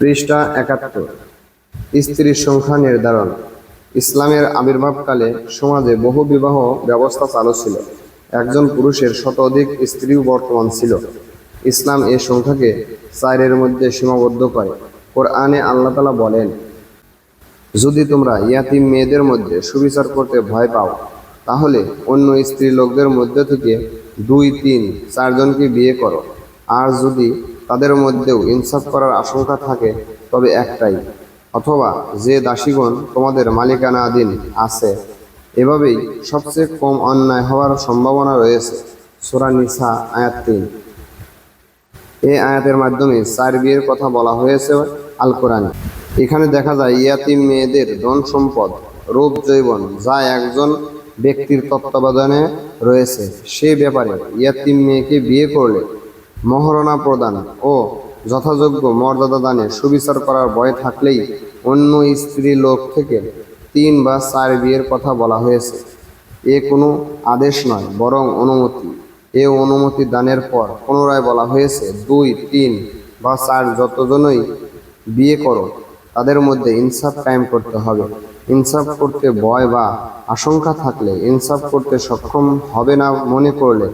পৃষ্ঠা একাত্তর। স্ত্রীর সংখ্যা নির্ধারণ। ইসলামের আবির্ভাবকালে সমাজে বহু বিবাহ ব্যবস্থা চালু ছিল। একজন পুরুষের শতাধিক স্ত্রীও বর্তমান ছিল। ইসলাম এই সংখ্যাকে চারের মধ্যে সীমাবদ্ধ করে। কোরআনে আল্লাহ তালা বলেন, যদি তোমরা ইয়াতিম মেয়েদের মধ্যে সুবিচার করতে ভয় পাও, তাহলে অন্য স্ত্রী লোকদের মধ্যে থেকে দুই, তিন, চারজনকে বিয়ে করো। আর যদি তাদের মধ্যেও ইনসাফ করার আশঙ্কা থাকে, তবে একটাই, অথবা যে দাসীগণ তোমাদের মালিকানাধীন আছে, এভাবেই সবচেয়ে কম অন্যায় হওয়ার সম্ভাবনা রয়েছে। সোরা নিসা, আয়াত তিন। এই আয়াতের মাধ্যমে চার বিয়ের কথা বলা হয়েছে আল কোরআনে এখানে দেখা যায় ইয়াতিম মেয়েদের ধন সম্পদ, রূপ জৈবন যা একজন ব্যক্তির তত্ত্বাবধানে রয়েছে। সে ব্যাপারে ইয়াতিম মেয়েকে বিয়ে করলে মহারণা প্রদান ও যথাযোগ্য মর্যাদা দানে সুবিচার করার ভয় থাকলেই অন্য স্ত্রী লোক থেকে তিন বা চার বিয়ের কথা বলা হয়েছে। এ কোনো আদেশ নয়, বরং অনুমতি। এ অনুমতি দানের পর পুনরায় বলা হয়েছে, দুই, তিন বা চার যতজনই বিয়ে করো, তাদের মধ্যে ইনসাফ কায়েম করতে হবে। ইনসাফ করতে ভয় বা আশঙ্কা থাকলে ইনসাফ করতে সক্ষম হবে না মনে করলে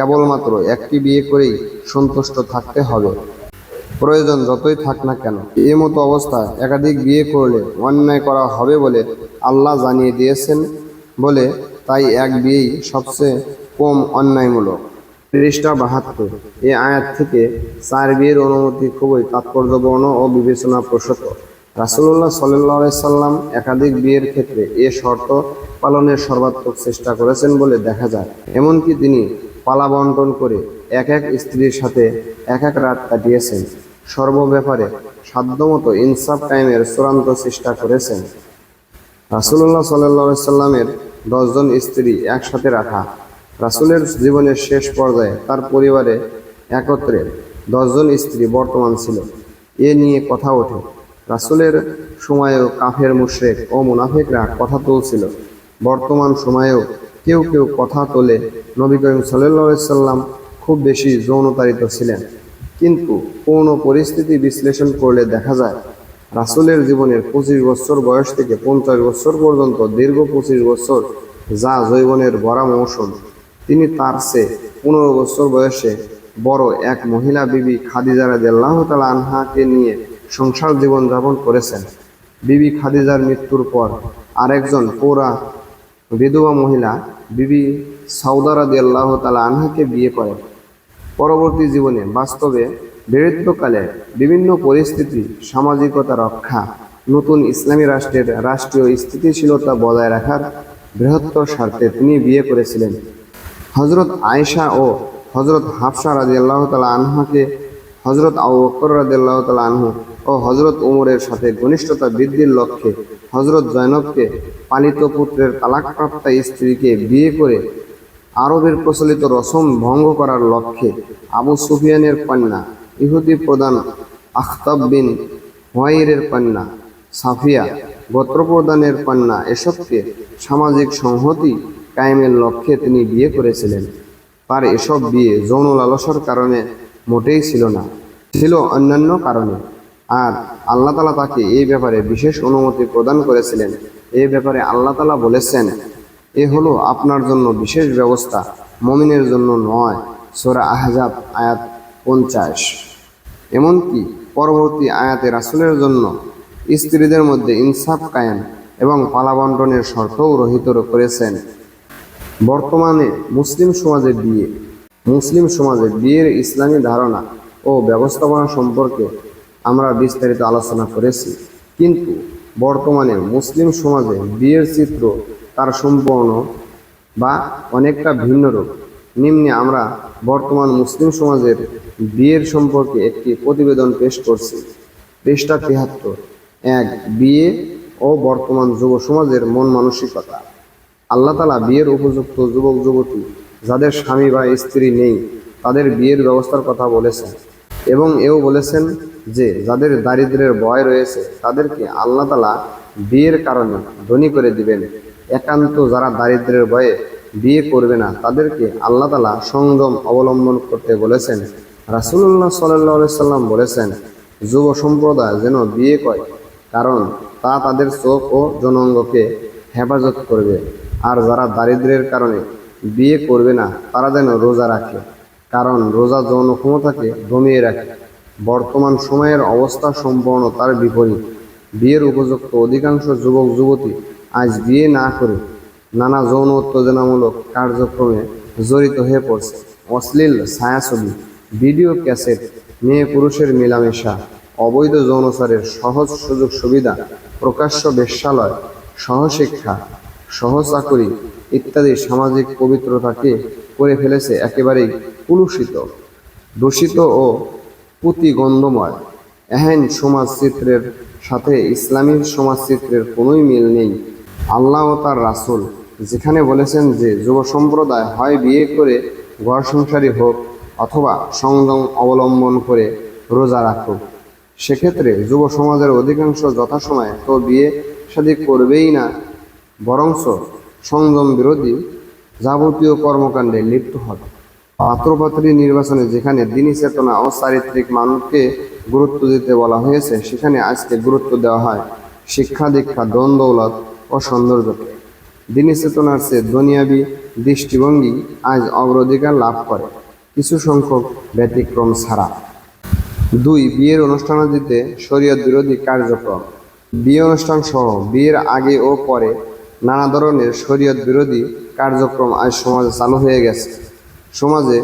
কেবলমাত্র একটি বিয়ে করেই সন্তুষ্ট থাকতে হবে। প্রয়োজন যতই থাক না কেন এ মতো অবস্থায় একাধিক বিয়ে করলে অন্যায় করা হবে বলে আল্লাহ জানিয়ে দিয়েছেন বলে তাই এক বিয়েই সবচেয়ে কম অন্যায়মূলক। পৃষ্ঠা বাহাত্তর, এই আয়াত থেকে চার বিয়ের অনুমতি খুবই তাৎপর্যপূর্ণ ও বিবেচনা প্রসূত রাসুল্লাহ সাল্লাহ সাল্লাম একাধিক বিয়ের ক্ষেত্রে এ শর্ত পালনের সর্বাত্মক চেষ্টা করেছেন বলে দেখা যায়। এমনকি তিনি পালা বন্টন করে এক এক স্ত্রীর সাথে এক এক রাত কাটিয়েছেন। সর্বব্যাপারে সাধ্যমতো ইনসাফ টাইমের চূড়ান্ত চেষ্টা করেছেন। রাসুল্লাহ সাল্লাহ সাল্লামের দশজন স্ত্রী একসাথে রাখা রাসুলের জীবনের শেষ পর্যায়ে তার পরিবারে একত্রে দশজন স্ত্রী বর্তমান ছিল। এ নিয়ে কথা ওঠে। রাসুলের সময়েও কাফের, মুশরেক ও মুনাফিকরা কথা তুলছিল। বর্তমান সময়েও কেউ কেউ কথা তোলে। নবী করিম সাল্লাম খুব বেশি যৌনতারিত ছিলেন। কিন্তু কোনো পরিস্থিতি বিশ্লেষণ করলে দেখা যায়, রাসুলের জীবনের পঁচিশ বছর বয়স থেকে পঞ্চাশ বছর পর্যন্ত দীর্ঘ পঁচিশ বছর যা জৈবনের বড়া মৌসুম, তিনি তার চেয়ে পনেরো বছর বয়সে বড় এক মহিলা বিবি খাদিজা রাদিয়াল্লাহ তালা আনহাকে নিয়ে সংসার জীবন যাপন করেছেন। বিবি খাদিজার মৃত্যুর পর আরেকজন পৌরা বিধবা মহিলা বিবি সাউদা রাদিয়াল্লাহ তালা আনহাকে বিয়ে করেন পরবর্তী জীবনে বাস্তবে বীরত্বকালে বিভিন্ন পরিস্থিতি, সামাজিকতা রক্ষা, নতুন ইসলামী রাষ্ট্রের রাষ্ট্রীয় স্থিতিশীলতা বজায় রাখার বৃহত্তর স্বার্থে তিনি বিয়ে করেছিলেন। হজরত আয়েশা ও হজরত হাফসা রাজি আল্লাহ তালা আনহাকে হজরত আবু বকর রাজি আল্লাহ তালা আনহু ও হজরত উমরের সাথে ঘনিষ্ঠতা বৃদ্ধির লক্ষ্যে হজরত জৈনবকে পালিত পুত্রের তালাকপ্রাপ্তা স্ত্রীকে বিয়ে করে আরবের প্রচলিত রসম ভঙ্গ করার লক্ষ্যে আবু সুফিয়ানের কন্যা ইহুদি প্রধান আখতাব বিন হোয়াইরের কন্যা সাফিয়া গোত্রপ্রদানের কন্যা এসবকে সামাজিক সংহতি কায়েমের লক্ষ্যে তিনি বিয়ে করেছিলেন। তার এসব বিয়ে যৌন লালসার কারণে মোটেই ছিল না, ছিল অন্যান্য কারণে। আর আল্লাহ তালা তাকে এই ব্যাপারে বিশেষ অনুমতি প্রদান করেছিলেন। এই ব্যাপারে আল্লাহ তালা বলেছেন, এ হলো আপনার জন্য বিশেষ ব্যবস্থা, মমিনের জন্য নয়। সোরা আহজাব আয়াত পঞ্চাশ। এমনকি পরবর্তী আয়াতে রাসুলের জন্য স্ত্রীদের মধ্যে ইনসাফ কায়েম এবং পালাবন্টনের শর্তও রহিত করেছেন। বর্তমানে মুসলিম সমাজে বিয়ে, মুসলিম সমাজে বিয়ের ইসলামী ধারণা ও ব্যবস্থাপনা সম্পর্কে আমরা বিস্তারিত আলোচনা করেছি। কিন্তু বর্তমানে মুসলিম সমাজে বিয়ের চিত্র তার সম্পূর্ণ বা অনেকটা ভিন্ন রূপ। নিম্নে আমরা বর্তমান মুসলিম সমাজের বিয়ের সম্পর্কে একটি প্রতিবেদন পেশ করছি। পৃষ্ঠা তিহাত্তর এক, বিয়ে ও বর্তমান যুব সমাজের মন মানসিকতা। আল্লাহ তালা বিয়ের উপযুক্ত যুবক, যুবতী, যাদের স্বামী বা স্ত্রী নেই, তাদের বিয়ের ব্যবস্থার কথা বলেছেন এবং এও বলেছেন যে যাদের দারিদ্র্যের ভয় রয়েছে, তাদেরকে আল্লাহ তালা বিয়ের কারণে ধনী করে দিবেন। একান্ত যারা দারিদ্র্যের ভয়ে বিয়ে করবে না, তাদেরকে আল্লাহ তালা সংযম অবলম্বন করতে বলেছেন। রাসুল্লাহ সাল্লাহ সাল্লাম বলেছেন, যুব সম্প্রদায় যেন বিয়ে করে, কারণ তা তাদের চোখ ও জনঙ্গকে হেফাজত করবে। আর যারা দারিদ্র্যের কারণে বিয়ে করবে না, তারা যেন রোজা রাখে, কারণ রোজা যৌন ক্ষমতাকে দমিয়ে রাখে। বর্তমান সময়ের অবস্থা সম্পূর্ণ তার বিপরীত। বিয়ের উপযুক্ত অধিকাংশ যুবক, যুবতী আজ বিয়ে না করে নানা যৌন উত্তেজনামূলক কার্যক্রমে জড়িত হয়ে পড়ছে। অশ্লীল ছায়াছবি, ভিডিও ক্যাসেট, মেয়ে পুরুষের মেলামেশা, অবৈধ যৌনচারের সহজ সুযোগ সুবিধা, প্রকাশ্য বেশ্যালয়, সহশিক্ষা, সহচাকরি ইত্যাদি সামাজিক পবিত্রতাকে করে ফেলেছে একেবারেই কুলুষিত, দূষিত ও পুঁতিগন্ধময়। এহেন সমাজ চিত্রের সাথে ইসলামী সমাজ চিত্রের কোনোই মিল নেই। আল্লাহ ও তার রাসূল যেখানে বলেছেন যে, যুব সম্প্রদায় হয় বিয়ে করে ঘর সংসারী হোক অথবা সংযম অবলম্বন করে রোজা রাখুক। সেক্ষেত্রে যুব সমাজের অধিকাংশ যথাসময়ে তো বিয়ে শাদী করবেই না বরংস সংযম বিরোধী যাবতীয় কর্মকাণ্ডে লিপ্ত হবে। পাত্রপাত্রী নির্বাচনে যেখানে দিনী চেতনা ও চারিত্রিক মানকে গুরুত্ব দিতে বলা হয়েছে, সেখানে আজকে গুরুত্ব দেওয়া হয় শিক্ষা দীক্ষা, দন দৌলত ও সৌন্দর্যকে। দিনী চেতনার চেয়ে দুনিয়াবী দৃষ্টিভঙ্গি আজ অগ্রাধিকার লাভ করে, কিছু সংখ্যক ব্যতিক্রম ছাড়া। দুই, বিয়ের অনুষ্ঠানাদিতে শরীয়ত বিরোধী কার্যক্রম। বিয়ে অনুষ্ঠান সহ বিয়ের আগে ও পরে নানা ধরনের শরীয়ত বিরোধী কার্যক্রম আজ সমাজে চালু হয়ে গেছে। সমাজে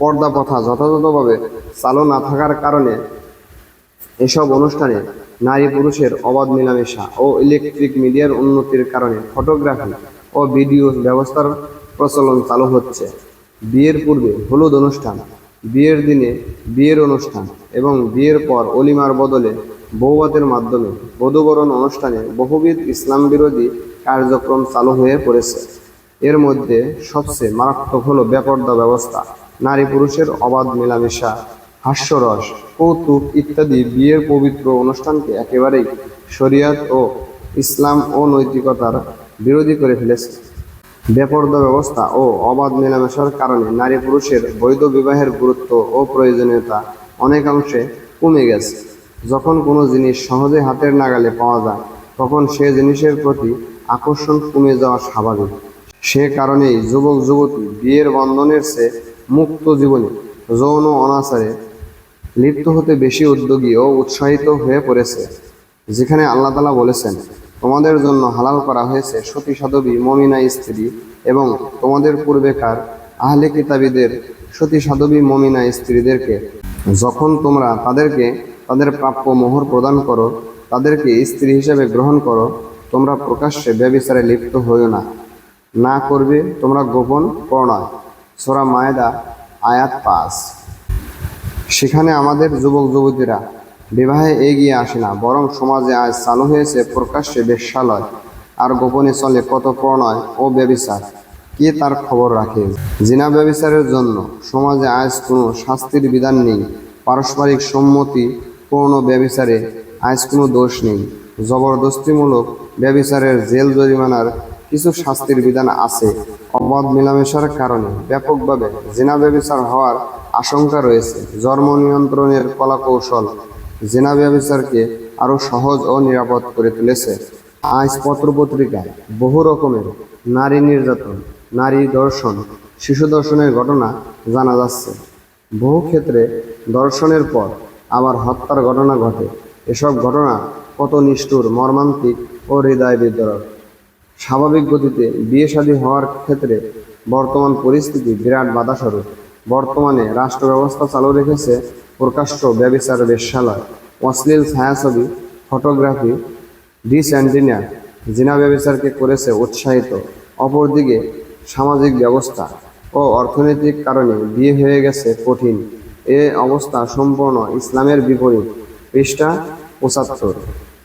পর্দা প্রথা যথাযথভাবে চালু না থাকার কারণে এসব অনুষ্ঠানে নারী পুরুষের অবাধ মেলামেশা ও ইলেকট্রিক মিডিয়ার উন্নতির কারণে ফটোগ্রাফি ও ভিডিও ব্যবস্থার প্রচলন চালু হচ্ছে। বিয়ের পূর্বে হলুদ অনুষ্ঠান, বিয়ের দিনে বিয়ের অনুষ্ঠান এবং বিয়ের পর অলিমার বদলে বৌভাতের মাধ্যমে বধূবরণ অনুষ্ঠানে বহুবিধ ইসলাম বিরোধী কার্যক্রম চালু হয়ে পড়েছে। এর মধ্যে সবচেয়ে মারাত্মক হলো বেপর্দা ব্যবস্থা। নারী পুরুষের অবাধ মেলামেশা, হাস্যরস, কৌতুক ইত্যাদি বিয়ের পবিত্র অনুষ্ঠানকে একেবারেই শরিয়াত ও ইসলাম ও নৈতিকতার বিরোধী করে ফেলেছে। বেপর্দা ব্যবস্থা ও অবাধ মেলামেশার কারণে নারী পুরুষের বৈধ বিবাহের গুরুত্ব ও প্রয়োজনীয়তা অনেকাংশে কমে গেছে। যখন কোনো জিনিস সহজে হাতের নাগালে পাওয়া যায়, তখন সে জিনিসের প্রতি আকর্ষণ কমে যাওয়া স্বাভাবিক। সে কারণেই যুবক যুবতী বিয়ের বন্ধনের চেয়ে মুক্ত জীবনে যৌন অনাচারে লিপ্ত হতে বেশি উদ্যোগী ও উৎসাহিত হয়ে পড়েছে। যেখানে আল্লাহ তালা বলেছেন, তোমাদের জন্য হালাল করা হয়েছে সতী সাধবী, মমিনা স্ত্রী এবং তোমাদের পূর্বেকার আহলে কিতাবীদের সতী সাধবী, মমিনা স্ত্রীদেরকে। যখন তোমরা তাদেরকে তাদের প্রাপ্য মোহর প্রদান করো, তাদেরকে স্ত্রী হিসেবে গ্রহণ করো, তোমরা প্রকাশ্যে ব্যবিচারে লিপ্ত হইও না। না করবে, তোমরা গোপন প্রণয় সোরা মায়দা, আয়াত পাস সেখানে আমাদের যুবক, যুবতীরা বিবাহে এগিয়ে আসে না, বরং সমাজে আজ চালু হয়েছে প্রকাশ্যে বেশ্যালয়। আর গোপনে চলে কত প্রণয় ও ব্যবিচার, কে তার খবর রাখে? জিনা ব্যবিচারের জন্য সমাজে আজ কোনো শাস্তির বিধান নেই, পারস্পরিক সম্মতি পূর্ণ ব্যবিচারে আজ কোনো দোষ নেই। জবরদস্তিমূলক ব্যবিচারের জেল জরিমানার কিছু শাস্তির বিধান আছে। অবাধ মেলামেশার কারণে ব্যাপকভাবে জেনা ব্যবিচার হওয়ার আশঙ্কা রয়েছে। জন্ম নিয়ন্ত্রণের কলাকৌশল জেনা ব্যবিচারকে আরও সহজ ও নিরাপদ করে তুলেছে। আজ পত্রপত্রিকায় বহু রকমের নারী নির্যাতন, নারী দর্শন, শিশু দর্শনের ঘটনা জানা যাচ্ছে। বহু ক্ষেত্রে দর্শনের পর আবার হত্যার ঘটনা ঘটে। এসব ঘটনা কত নিষ্ঠুর, মর্মান্তিক ও হৃদয় বিদ্রোহ স্বাভাবিক গতিতে বিয়ে শাদী হওয়ার ক্ষেত্রে বর্তমান পরিস্থিতি বিরাট বাধাস্বরূপ। বর্তমানে রাষ্ট্র ব্যবস্থা চালু রেখেছে প্রকাশ্য ব্যবিচার বেশ্যালয়, অশ্লীল ছায়াছবি, ফটোগ্রাফি ডিসঅ্যান্টিনিয়া জিনা ব্যবিচারকে করেছে উৎসাহিত। অপরদিকে সামাজিক ব্যবস্থা ও অর্থনৈতিক কারণে বিয়ে হয়ে গেছে কঠিন। এ অবস্থা সম্পূর্ণ ইসলামের বিপরীত, পৃষ্ঠা পঁচাত্তর।